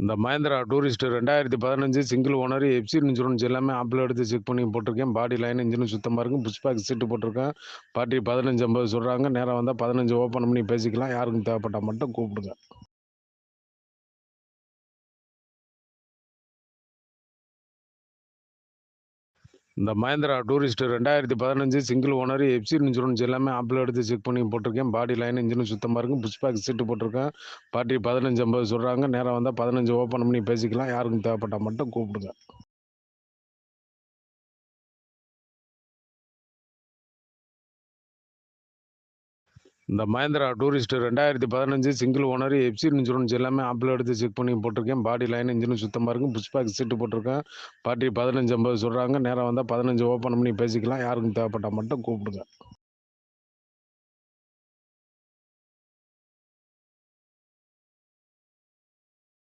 இந்த மஹேந்திரா டூரிஸ்ட் ரெண்டாயிரத்தி பதினஞ்சு சிங்கிள் ஓனர் எஃப்சி இன்சூரன்ஸ் எல்லாமே ஆப்பிள் எடுத்து செக் பண்ணி போட்டிருக்கேன். பாடி லைன் இன்ஜின் சுத்தமாக இருக்கும் புஷ் பேக் சீட்டு போட்டிருக்கேன். பார்ட்டி பதினஞ்சு ஐம்பது சொல்கிறாங்க நேரம் வந்தால் பதினஞ்சு ஓப்பன் பண்ணி பேசிக்கலாம். யாருக்கும் தேவைப்பட்டால் மட்டும் கூப்பிடுங்க. இந்த மஹேந்திரா டூரிஸ்ட் ரெண்டாயிரத்தி பதினஞ்சு சிங்கிள் ஓனர் எஃப்சி இன்சூரன்ஸ் எல்லாமே ஆப்பிள் எடுத்து செக் பண்ணி போட்டிருக்கேன். பாடி லைன் இன்ஜினும் சுத்தமாக இருக்கும் புஷ் பேக் சீட்டு போட்டிருக்கேன். பார்ட்டி பதினஞ்சு ஐம்பது சொல்கிறாங்க நேரம் வந்தால் பதினஞ்சு ஓப்பன் பண்ணி பேசிக்கலாம். யாருக்கும் தேவைப்பட்டால் மட்டும் கூப்பிடுங்க. இந்த மஹேந்திரா டூரிஸ்ட் ரெண்டாயிரத்தி பதினஞ்சு சிங்கிள் ஓனர் எஃப்சி இன்சூரன்ஸ் எல்லாமே ஆப்பிள் எடுத்து செக் பண்ணி போட்டிருக்கேன். பாடி லைன் இன்ஜினும் சுத்தமாக இருக்கும் புஷ் பேக் சீட்டு போட்டிருக்கேன். பார்ட்டி பதினஞ்சு ஐம்பது சொல்கிறாங்க நேரம் வந்தால் பதினஞ்சு ஓப்பன் பண்ணி பேசிக்கலாம். யாருக்கும் தேவைப்பட்டால் மட்டும் கூப்பிடுங்க.